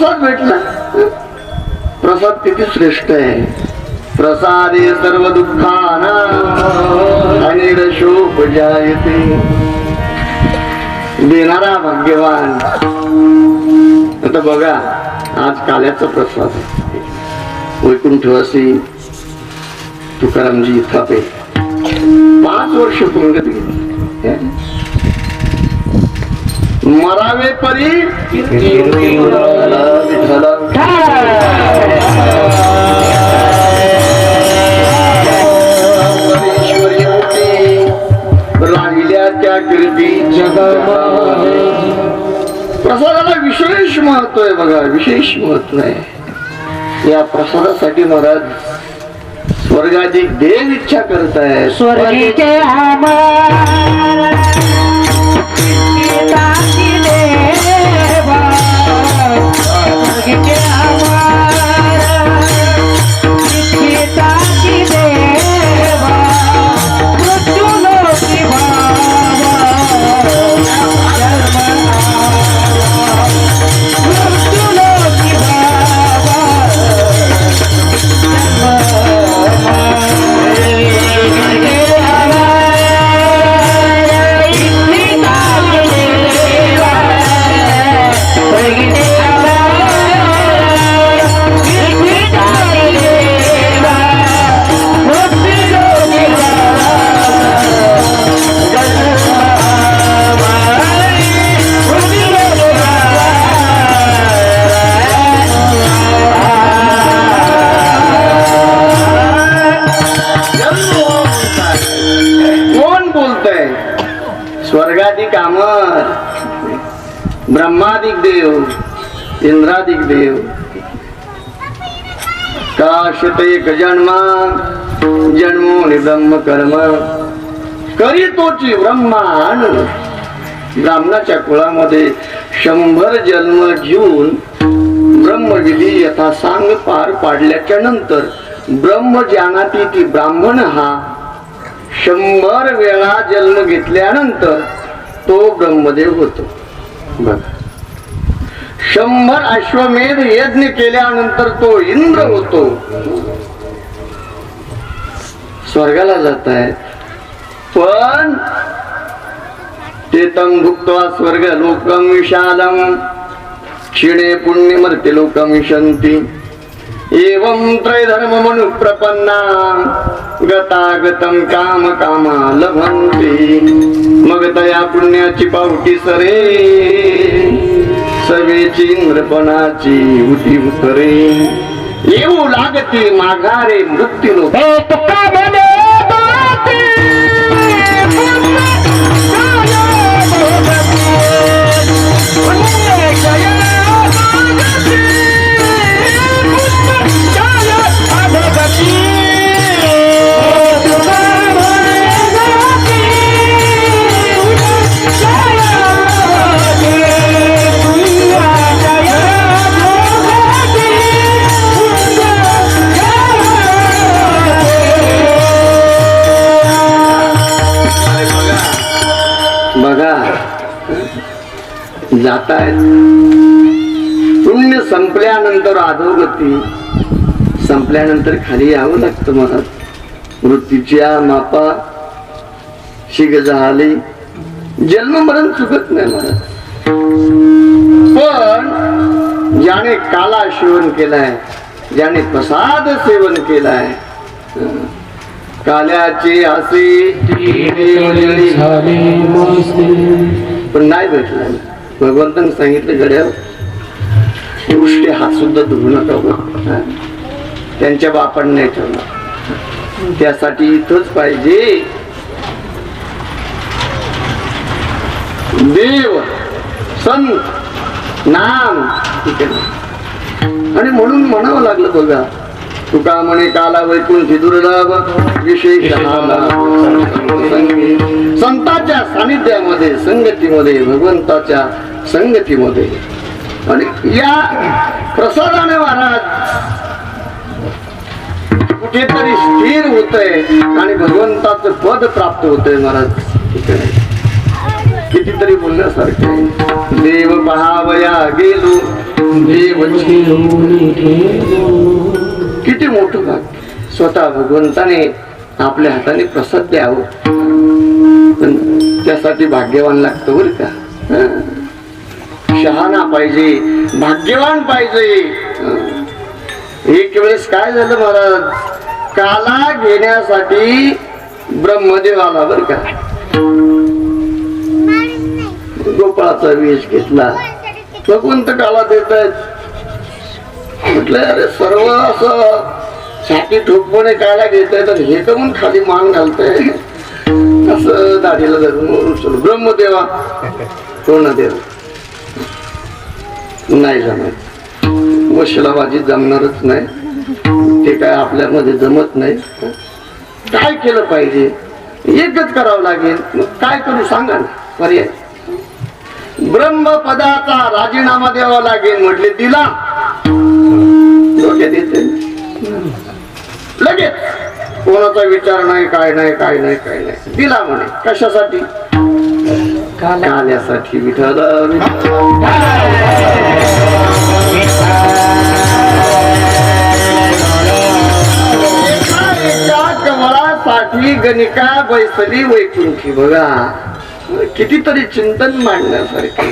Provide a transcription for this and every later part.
प्रसाद भेटला. प्रसाद किती श्रेष्ठ आहे. प्रसादे सर्व दुःखाना अनिरशोप जायते. देणारा भाग्यवान. आता बघा आज काल्याचा प्रसाद वैकुंठवासी तुकारामजी थापे पाच वर्ष पूर्ण गेली मरावे परी राहिल्या त्या कीर्ती जगामध्ये प्रसादाला विशेष महत्त्व आहे बघा विशेष महत्त्व आहे. या प्रसादासाठी महाराज स्वर्गाधिक देव इच्छा करत आहे स्वर्गीचे आभार काशत एक जन्मा जन्मो ब्रह्म कर्म। करी तोची ब्रह्मान ब्राह्मणाच्या कुळामध्ये शंभर जन्म घेऊन ब्रह्मविधी यथा सांग पार पाडल्याच्या नंतर ब्रह्म जानाती ती ब्राह्मण हा शंभर वेळा जन्म घेतल्यानंतर तो ब्रह्मदेव होतो. बघा शंभर अश्वमेध यज्ञ केल्यानंतर तो इंद्र होतो. स्वर्गाला जात आहे पण ते तम भुक्त्वा स्वर्ग लोकम विशालम क्षीणे पुण्य मर्ते लोकम विशंती एवं त्रैधर्म मनु प्रपन्ना गतागतम काम कामा लभंती मग तया पुण्याची पावटी सरे. सवेची नृपणाची उठी उतरे येऊ लागते माघारे मृत्यू जातायत. पुण्य संपल्यानंतर अधोगती संपल्यानंतर खाली यावं लागतं मला. मृत्यूच्या मापा शिग झाली. जन्म मरण चुकत नाही मला. पण ज्याने काला सेवन केलाय ज्याने प्रसाद सेवन केलाय काल्याचे असे पण नाही भेटलं. भगवंताने सांगितलं गड्या गोष्टी हा सुद्धा धुवू नका त्यांच्या बापाने नाही ठेवला. त्यासाठी इथंच पाहिजे. देव संत नाम. आणि म्हणून म्हणावं लागलं बघा तुका म्हणे काला वैकुंठी दुर्लभ विशेष संताच्या सानिध्यामध्ये संगतीमध्ये भगवंताच्या संगतीमध्ये. आणि या प्रसादाने महाराज कुठेतरी स्थिर होतंय आणि भगवंताचं पद प्राप्त होतंय महाराज. कितीतरी बोलण्यासारखे देव पहावया गेलो देव किती मोठं भाग. स्वतः भगवंताने आपल्या हाताने प्रसाद द्यावं. पण त्यासाठी भाग्यवान लागतो बरं का? शहाणा पाहिजे भाग्यवान पाहिजे. एक वेळेस काय झालं महाराज? काला घेण्यासाठी ब्रह्मदेव आला बर का. गोपाळाचा वेश घेतला. भगवंत काला देत म्हटलं अरे सर्व असं छाती ठोकपणे कायला घेत तर हे कमून खाली मान घालतय. असं दाढीला धरून ब्रह्मदेवा ब्रह्मदेवा पूर्णदेव. नाही जमत. वशिलाबाजी जमणारच नाही. ते काय आपल्यामध्ये जमत नाही. काय केलं पाहिजे? एकच करावं लागेल. मग काय करू सांगा ना पर्याय. ब्रह्मपदाचा राजीनामा द्यावा लागेल म्हटले दिला डोक्यात येते लगेच. कोणाचा विचार नाही काय नाही काय नाही काय नाही. दिला म्हणे कशासाठी? एका एका कमळासाठी गणिका बैसली वैकुंठी. बघा कितीतरी चिंतन मांडण्यासारखे.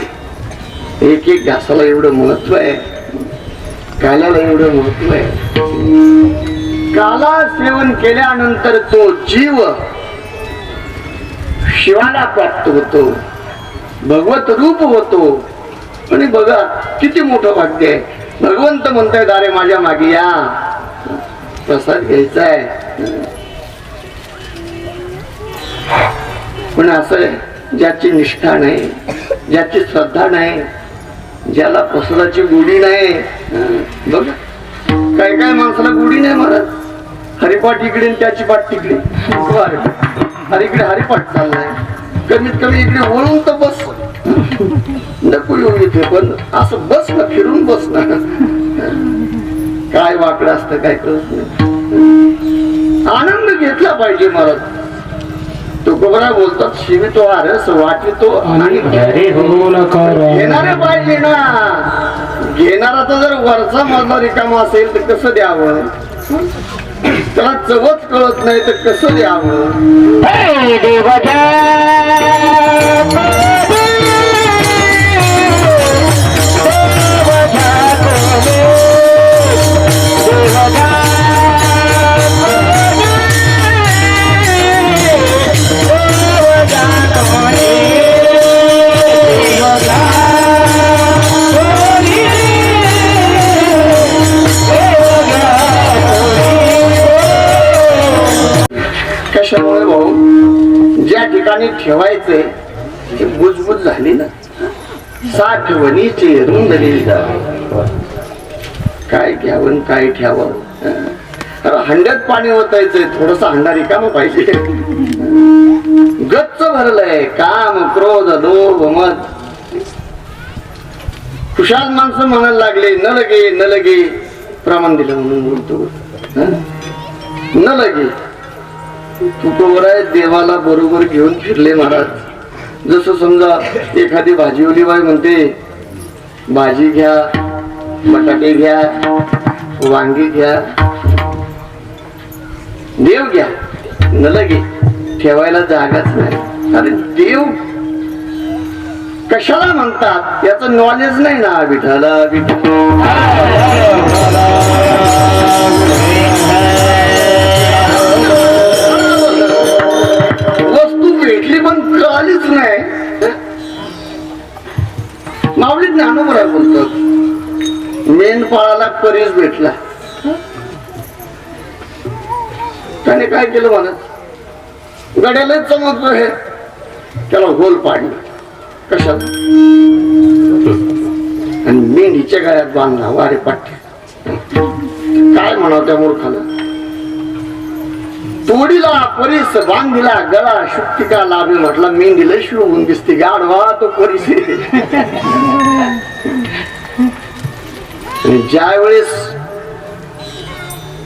एक एक घासाला एवढं महत्त्व आहे. काल्याला एवढं महत्त्व आहे. काला सेवन केल्यानंतर तो जीव शिवाला प्राप्त होतो. भगवत रूप होतो. आणि बघा किती मोठं भाग्य आहे. भगवंत म्हणतोय दारे माझ्या मागे या. प्रसाद घ्यायचा आहे पण असं ज्याची निष्ठा नाही ज्याची श्रद्धा नाही ज्याला प्रसादाची गुढी नाही. बघ काही काय काय माणसाला गुढी नाही महाराज हरिपाठ इकडे त्याची पाठ तिकडे. हरिकडे इकडे हरिपाठ चाललाय. कमीत कमी इकडे वळून तर बस. नको येऊ इथे पण असं बस ना फिरून बस ना. काय वाकडं असतं काय कळत नाही. आनंद घेतला पाहिजे महाराज. तो गोबरा बोलतात शिवितो आरस वाटितो आणि घेणारे पाहिजे ना. घेणारा तर जर वरचा मधला रिकामा असेल तर कसं द्यावं? त्याला चवच कळत नाही तर कसं द्यावं हे त्याच्यामुळे भाऊ ज्या ठिकाणी ठेवायचे ती बुजबुज झाली ना. साठवणीचे रुंदलेली काय घ्यावं काय ठेवावं? अरे हंड्यात पाणी ओतायचंय थोडस हंडा रिकाम पाहिजे. गच्च भरलंय काम क्रोध लोभ मत खुशाल माणसं म्हणायला लागले न लगे न लगे प्रमाण दिलं म्हणून बोलतो. न लगे. तुकोबराय देवाला बरोबर घेऊन फिरले महाराज. जसं समजा एखादी भाजीवली बाय म्हणते भाजी घ्या बटाटे घ्या वांगी घ्या देव घ्या न लगे ठेवायला जागाच नाही. अरे देव! कशाला म्हणतात? याचं नॉलेज नाही ना विठाला वस्तू भेटली पण कळालीच नाही. मावळी ज्ञानोबरा बोलतात मेंढपाळाला परीस भेटला. त्याने काय केलं म्हणत गड्याला चमकतो हे. त्याला होल पाडलं. कशात आणि मेंढीच्या गळ्यात बांधला वारे पाठ्या काय म्हणाव त्या मूर्खाला? तोडीला परीस बांधिला गळा शुक्तिका लाभे म्हटला मेंढीला शिवून दिसते गाढवा तो परीस. आणि ज्या वेळेस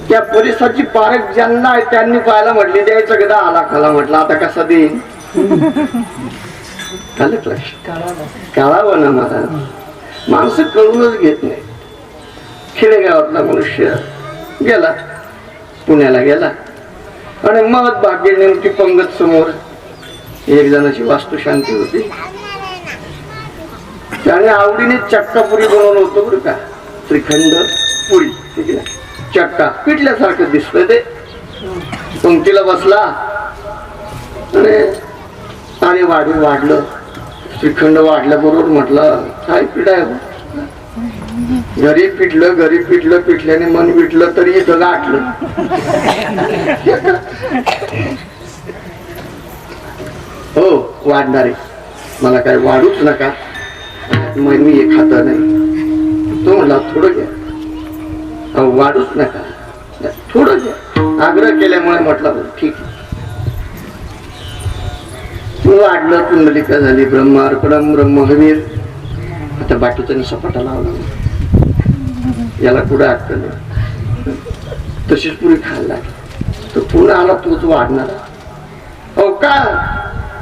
त्या परिसराची पारख ज्यांना आहे त्यांनी पाहायला म्हटली द्यायचं गदा आला खाला म्हटलं आता कसा देईन? आलं का? ना मला. माणसं कळूनच घेत नाही खेडेगावातला मनुष्य गेला पुण्याला गेला आणि मग भाग्य नेमकी पंगत समोर एक जणाची वास्तू शांती होती. त्याने आवडीने चक्का पुरी बनवलं होतं बरं का. श्रीखंड पुरी ठीक आहे चक्का पिटल्यासारखं दिसतंय ते. पंक्तीला बसला. आणि आणि वाढून वाढलं. श्रीखंड वाढल्याबरोबर म्हटलं काय पीठ घरी पिटलं घरी पिटलं पिटल्याने मन विटलं तरी इथं गाठलं हो वाढणारे. मला काय वाढूच नका. मग मी हे खात नाही. तो म्हणला थोडं घ्या. वाढूच नका. थोडं घ्या. आग्रह केल्यामुळे म्हटलं हो, ठीक आहे. वाढलं कुंडलिका झाली ब्रह्मार्पणम ब्रह्मवीर आता बाटूचा सपाटा लावला याला पुढे अक्कल तशीच पुरी खायला लागली. तर पुन्हा आला तोच वाढणार. अहो का?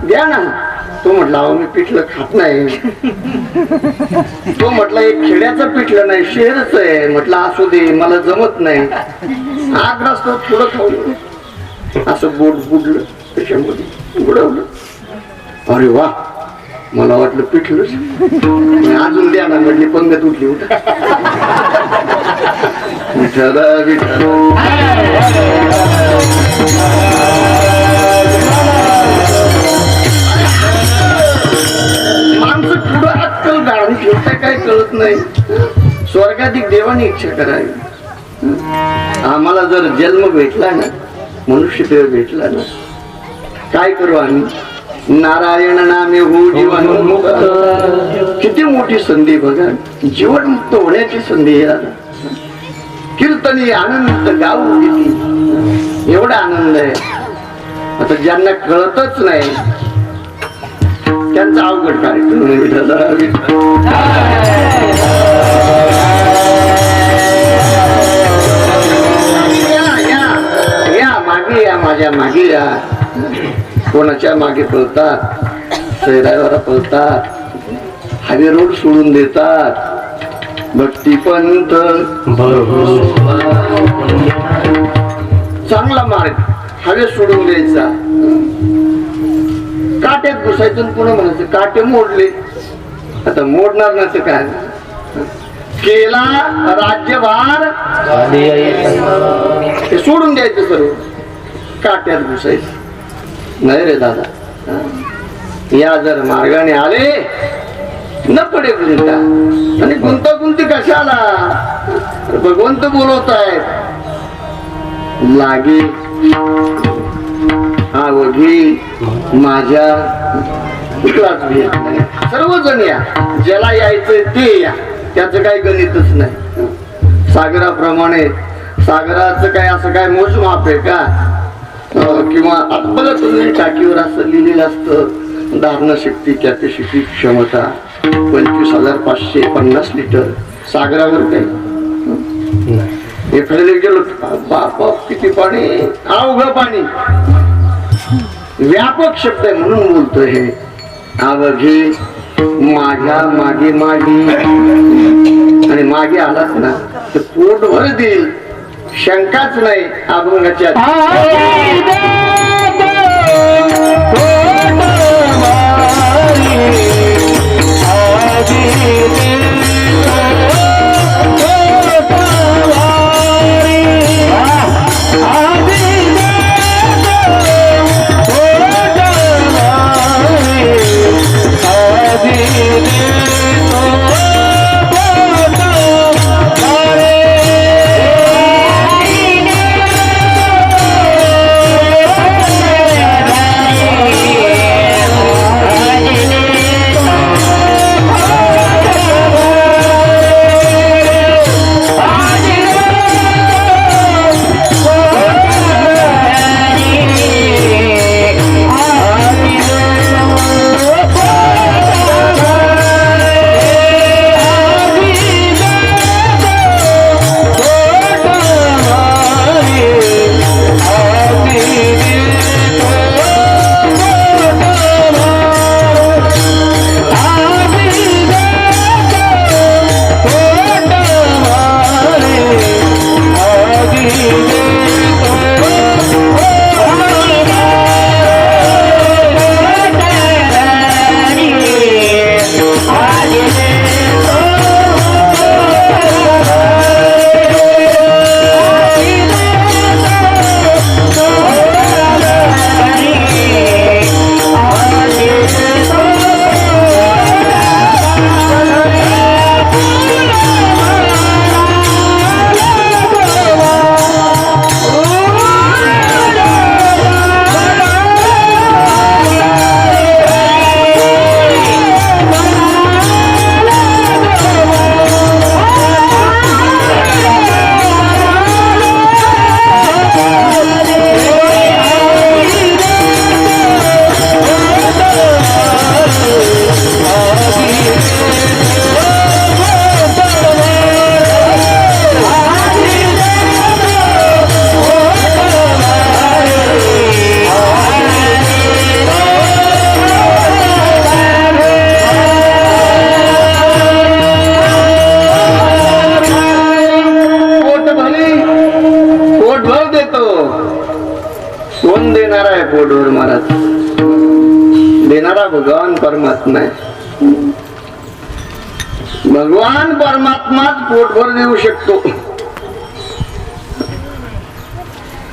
द्या ना. तो म्हटला अहो मी पिठलं खात नाही. तो म्हटला एक खेड्याचं पिठलं नाही शहरच आहे. म्हटलं असू दे मला जमत नाही. आग रस्ता थोडं खाऊ असं बोट बुडलं त्याच्यामध्ये बुडवलं अरे वा मला वाटलं पिठलं मी अजून द्या ना म्हटली पंगत उठली उठा. विठ्ठल विठ्ठल. माणसं पुढं अक्कल गाणी ठेवता काय कळत नाही. स्वर्गाधिक देवानी इच्छा करावी. आम्हाला जर जन्म भेटला ना मनुष्य देव भेटला ना काय करू आम्ही? नारायण नामे हो जीवन किती मोठी संधी बघा. जीवनमुक्त होण्याची संधी आहे कीर्तनी आनंद गाऊ किती एवढा आनंद आहे. आता ज्यांना कळतच नाही त्यांचा अवघड कार्यक्रम या, या, या, मागे या माझ्या मागे या. कोणाच्या मागे पळतात शहरावर पळतात हायवे रोड सोडून देतात. भक्तीपंत चांगला मार्ग हवे सोडून द्यायचा. काट्यात घुसायचं पुन्हा म्हणायचं काटे मोडले. आता मोडणार नाही काय? केला राज्यभार. हे सोडून द्यायचं सर्व. काट्यात घुसायचं. नाही रे दादा. या जर मार्गाने आले न पडे गुंता आणि गुंतागुंती कशाला? भगवंत बोलवत आहेत लागे आवघी माझ्या कुठलाच भेद सर्वजण या. ज्याला यायचंय ते या. त्याचं काही गणितच नाही. सागराप्रमाणे सागराचं काय असं काय मोजमाप आहे का? किंवा आता टाकीवर असं लिहिलेलं असतं. धारणा शक्ती कॅपॅसिटी क्षमता. पंचवीस हजार पाचशे पन्नास लिटर सागरावर काही एखाद्याला गेलो बाप किती पाणी? अवघ पाणी? व्यापक शब्द आहे म्हणून बोलतोय हे. अवघे माझ्या मागे मागे. आणि मागे आलात ना तर पोट भर देईल. शंकाच नाही अभंगाच्या. dear.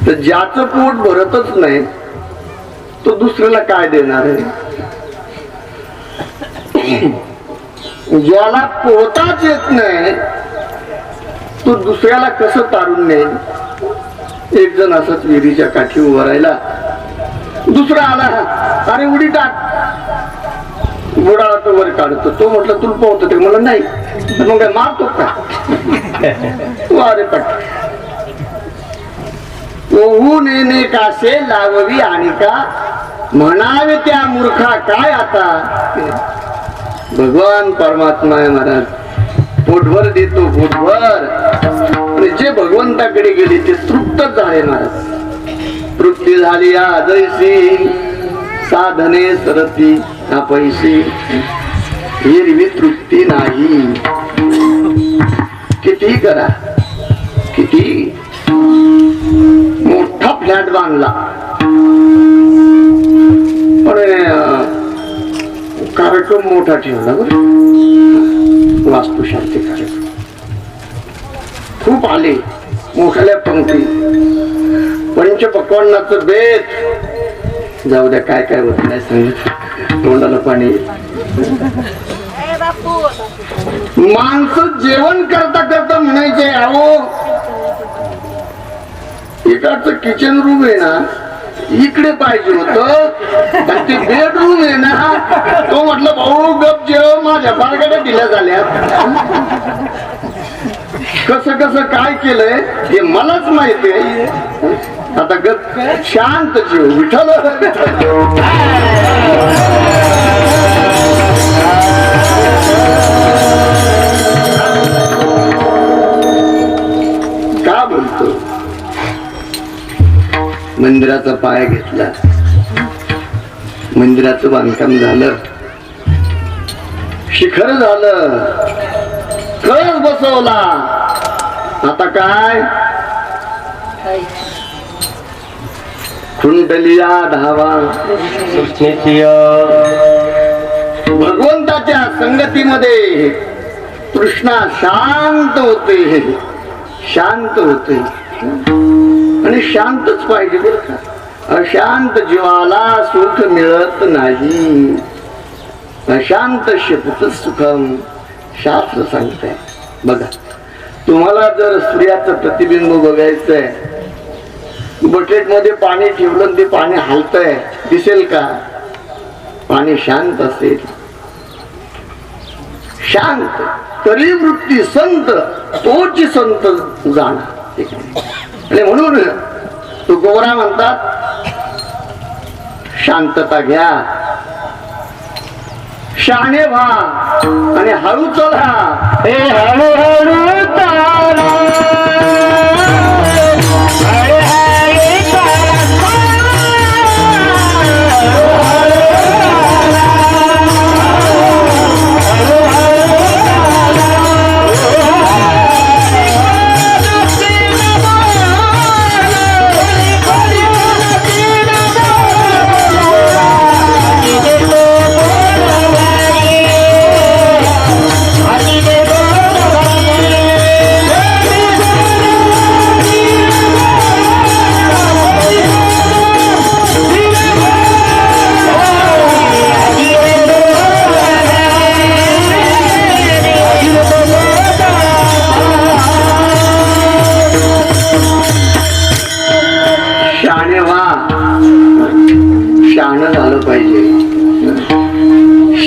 तर ज्याचं पोट भरतच नाही तो दुसऱ्याला काय देणार आहे? ज्याला पोहताच येत नाही. तो दुसऱ्याला कसं तारून नेईल? एक जण असंच विहिरीच्या काठी उभा राहिला. दुसरा आला अरे उडी टाक. बुडाला तो वर काढतो. तो म्हटलं तुला पोहतो ते. मला नाही. तर मग काय मारतो का? तू अरे पट पोहू येणे कासे लाववी आणि का? म्हणावे त्या मूर्खा काय आता? भगवान परमात्मा आहे महाराज. पोटभर देतो पोटभर. जे भगवंताकडे गेले ते तृप्त झाले महाराज. तृप्ती झाली आजैसी साधने सरती ना पैसे हिरवी तृप्ती नाही. किती करा. किती? फ्लॅट बांधला. पण कार्यक्रम मोठा ठेवला बरं. वास्तुशांती कार्यक्रम. खूप आले मोठ्या पंक्ती. पंचपक्वान्नाचं बेत. जाऊ द्या काय काय होत नाही सांगितलं तोंडाला पाणी. माणसं जेवण करता करता म्हणायचे अहो इकडचं किचन रूम आहे ना इकडे पाहिजे होत. ते बेडरूम आहे ना तो म्हटलं भाऊ गप जेव माझ्या बारगाड्या दिल्या झाल्या कस कसं काय केलंय हे मलाच माहिती आहे. आता गप शांत जीव विठल विठल मंदिराचा पाय घेतला. मंदिराचं बांधकाम झालं. शिखर झालं. कळस बसवला. आता काय? कुंडलिया धावा. भगवंताच्या संगतीमध्ये कृष्णा शांत होते. शांत होते. आणि शांतच पाहिजे बरं का. अशांत जीवाला सुख मिळत नाही. अशांत शपथ सुखम. शास्त्र सांगतंय. बघा तुम्हाला जर सूर्याचं प्रतिबिंब बघायचंय बकेटमध्ये पाणी ठेवलं ते पाणी हलतंय दिसेल का? पाणी शांत असेल. शांत. तरी वृत्ती संत तोच संत जाणार. आणि म्हणून तुकोबरा गोरा म्हणतात. शांतता घ्या. शाणे व्हा आणि हळू चला. हे हळूहळू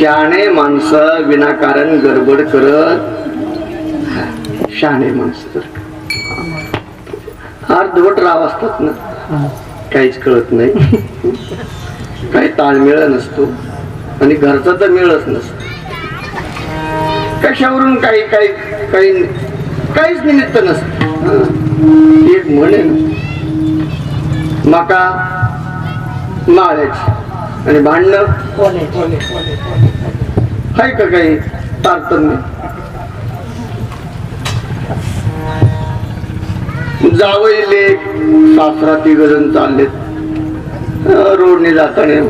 शहाणे माणसं विनाकारण गडबड करत. शहाणे माणसं तर. अर्धवट राव असतात ना. काहीच कळत नाही. काही ताळमेळ नसतो. आणि घरचा तर मेळच नसतो. कशावरून काही काही काही काहीच निमित्त नसत. एक म्हणे माका मका माळ्याची. आणि भांडणं? आहे का काही तारतम्य? जावई लेख सासरा जण चाललेत. रोडने जाताना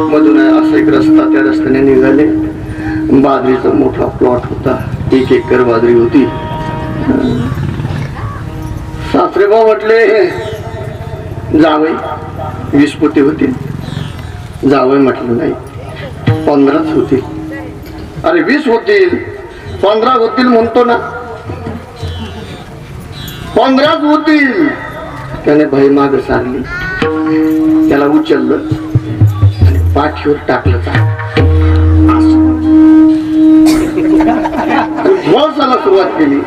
मधून असा एक रस्ता त्या रस्त्याने निघाले. बाजरीचा मोठा प्लॉट होता. एक एकर बाजरी होती. सासरेबा म्हटले जावई वीस पोते होतील जावई म्हटलं नाही. पंधराच होतील. अरे वीस होतील. पंधरा होतील म्हणतो ना. पंधराच होतील. त्याने भय माग सारली. त्याला उचललं आणि पाठीवर टाकलं चाक. सुरुवात केली.